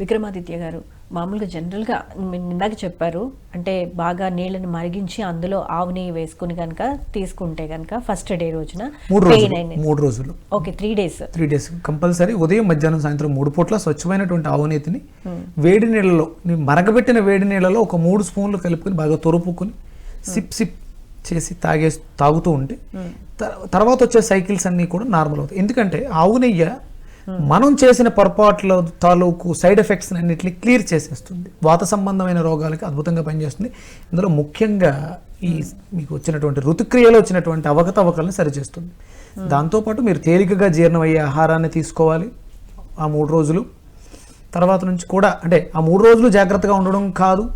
విక్రమాదిత్య గారు మామూలుగా జనరల్గా ఇందాక చెప్పారు. అంటే బాగా నీళ్ళని మరిగించి అందులో ఆవు నెయ్యి వేసుకుని కనుక తీసుకుంటే కనుక ఫస్ట్ డే రోజున మూడు రోజులు okay three days. Three days. Compulsory ఉదయం మధ్యాహ్నం సాయంత్రం మూడు పూట్ల స్వచ్ఛమైనటువంటి ఆవునేతిని వేడి నీళ్ళలో మరగబెట్టిన వేడి నీళ్ళలో ఒక మూడు స్పూన్లు కలుపుకొని బాగా తొరుపుకొని సిప్ సిప్ చేసి తాగే తాగుతూ ఉంటే తర్వాత వచ్చే సైకిల్స్ అన్నీ కూడా నార్మల్ అవుతాయి. ఎందుకంటే ఆవు నెయ్యి మనం చేసిన పొరపాట్ల తాలూకు సైడ్ ఎఫెక్ట్స్ అన్నిటిని క్లియర్ చేసేస్తుంది. వాత సంబంధమైన రోగాలకి అద్భుతంగా పనిచేస్తుంది. ఇందులో ముఖ్యంగా ఈ మీకు వచ్చినటువంటి ఋతుక్రియలో వచ్చినటువంటి అవకతవకలను సరిచేస్తుంది. దాంతోపాటు మీరు తేలికగా జీర్ణమయ్యే ఆహారాన్ని తీసుకోవాలి ఆ మూడు రోజులు. తర్వాత నుంచి కూడా అంటే ఆ మూడు రోజులు జాగ్రత్తగా ఉండడం కాదు.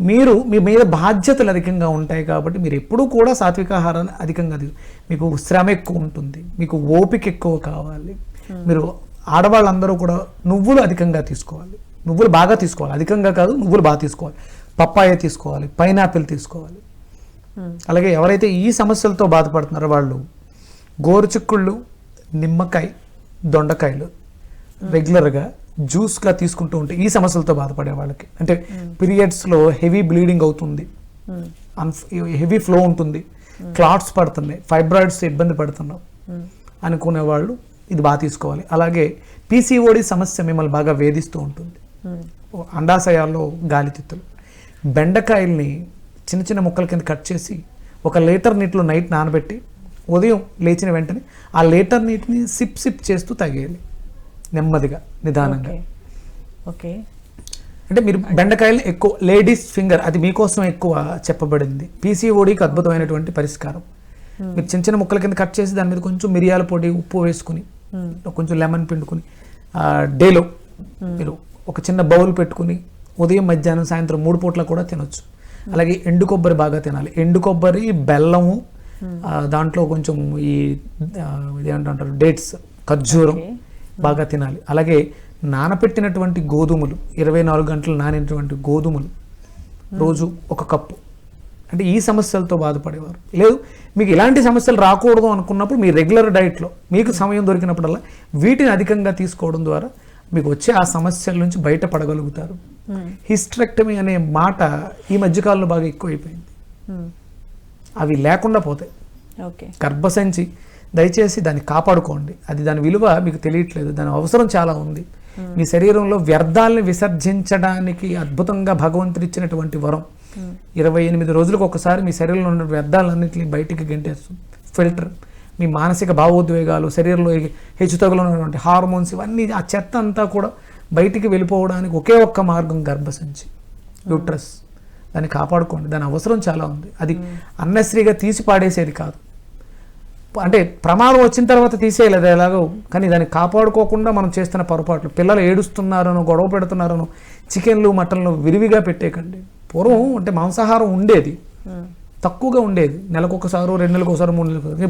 మీరు మీ మీద బాధ్యతలు అధికంగా ఉంటాయి కాబట్టి మీరు ఎప్పుడూ కూడా సాత్విక ఆహారాన్ని అధికంగా మీకు శ్రమ ఎక్కువ ఉంటుంది. మీకు ఓపిక ఎక్కువ కావాలి. మీరు ఆడవాళ్ళందరూ కూడా నువ్వులు అధికంగా తీసుకోవాలి. నువ్వులు బాగా తీసుకోవాలి. అధికంగా కాదు నువ్వులు బాగా తీసుకోవాలి. పప్పాయ తీసుకోవాలి పైనాపిల్ తీసుకోవాలి. అలాగే ఎవరైతే ఈ సమస్యలతో బాధపడుతున్నారో వాళ్ళు గోరుచిక్కుళ్ళు నిమ్మకాయ దొండకాయలు రెగ్యులర్గా జ్యూస్గా తీసుకుంటూ ఉంటే ఈ సమస్యలతో బాధపడే వాళ్ళకి. అంటే పీరియడ్స్లో హెవీ బ్లీడింగ్ అవుతుంది. హెవీ ఫ్లో ఉంటుంది. క్లాట్స్ పడుతున్నాయి. ఫైబ్రాయిడ్స్ ఇబ్బంది పడుతున్నాం అనుకునే వాళ్ళు ఇది బాగా తీసుకోవాలి. అలాగే పీసీఓడి సమస్య మిమ్మల్ని బాగా వేధిస్తూ ఉంటుంది. అండాశయాల్లో గాలితిత్తులు. బెండకాయల్ని చిన్న చిన్న ముక్కల కింద కట్ చేసి ఒక లీటర్ నీటిలో నైట్ నానబెట్టి ఉదయం లేచిన వెంటనే ఆ లీటర్ నీటిని సిప్ సిప్ చేస్తూ తాగేయాలి. నెమ్మదిగా నిదానంగా. ఓకే. అంటే మీరు బెండకాయలు ఎక్కువ లేడీస్ ఫింగర్ అది మీకోసం ఎక్కువ చెప్పబడింది. పీసీఓడికి అద్భుతమైనటువంటి పరిష్కారం. మీరు చిన్న చిన్న ముక్కల కింద కట్ చేసి దాని మీద కొంచెం మిరియాల పొడి ఉప్పు వేసుకుని కొంచెం లెమన్ పిండుకుని డేలో మీరు ఒక చిన్న బౌల్ పెట్టుకుని ఉదయం మధ్యాహ్నం సాయంత్రం మూడు పూట్ల కూడా తినొచ్చు. అలాగే ఎండు కొబ్బరి బాగా తినాలి. ఎండు కొబ్బరి బెల్లము దాంట్లో కొంచెం ఈ ఇదేంటంటారు డేట్స్ ఖర్జూరం. బాగా తినాలి. అలాగే నానపెట్టినటువంటి గోధుమలు ఇరవై నాలుగు గంటలు నానినటువంటి గోధుమలు రోజు ఒక కప్పు. అంటే ఈ సమస్యలతో బాధపడేవారు. లేదు మీకు ఇలాంటి సమస్యలు రాకూడదు అనుకున్నప్పుడు మీ రెగ్యులర్ డైట్లో మీకు సమయం దొరికినప్పుడల్లా వీటిని అధికంగా తీసుకోవడం ద్వారా మీకు వచ్చే ఆ సమస్యల నుంచి బయటపడగలుగుతారు. హిస్ట్రెక్టమీ అనే మాట ఈ మధ్యకాలంలో బాగా ఎక్కువైపోయింది. అవి లేకుండా పోతాయి. ఓకే. గర్భసంచి దయచేసి దాన్ని కాపాడుకోండి. అది దాని విలువ మీకు తెలియట్లేదు దాని అవసరం చాలా ఉంది. మీ శరీరంలో వ్యర్థాలని విసర్జించడానికి అద్భుతంగా భగవంతుడు ఇచ్చినటువంటి వరం. ఇరవై ఎనిమిది రోజులకు ఒకసారి మీ శరీరంలో ఉన్న వ్యర్థాలన్నింటినీ బయటికి గెంటేస్తుంది. ఫిల్టర్. మీ మానసిక భావోద్వేగాలు శరీరంలో హెచ్చుతగులు ఉన్నటువంటి హార్మోన్స్ ఇవన్నీ ఆ చెత్త అంతా కూడా బయటికి వెళ్ళిపోవడానికి ఒకే ఒక్క మార్గం గర్భసంచి. యూట్రస్. దాన్ని కాపాడుకోండి. దాని అవసరం చాలా ఉంది. అది అన్నశ్రీగా తీసి పాడేసేది కాదు. అంటే ప్రమాదం వచ్చిన తర్వాత తీసేయలేదు ఎలాగో కానీ దాన్ని కాపాడుకోకుండా మనం చేస్తున్న పొరపాట్లు. పిల్లలు ఏడుస్తున్నారనో గొడవ పెడుతున్నారనో చికెన్లు మటన్లు విరివిగా పెట్టేయకండి పూర్వం అంటే మాంసాహారం ఉండేది. తక్కువగా ఉండేది. నెలకు ఒకసారి రెండు నెలలకు ఒకసారి మూడు నెలలకు ఒకసారి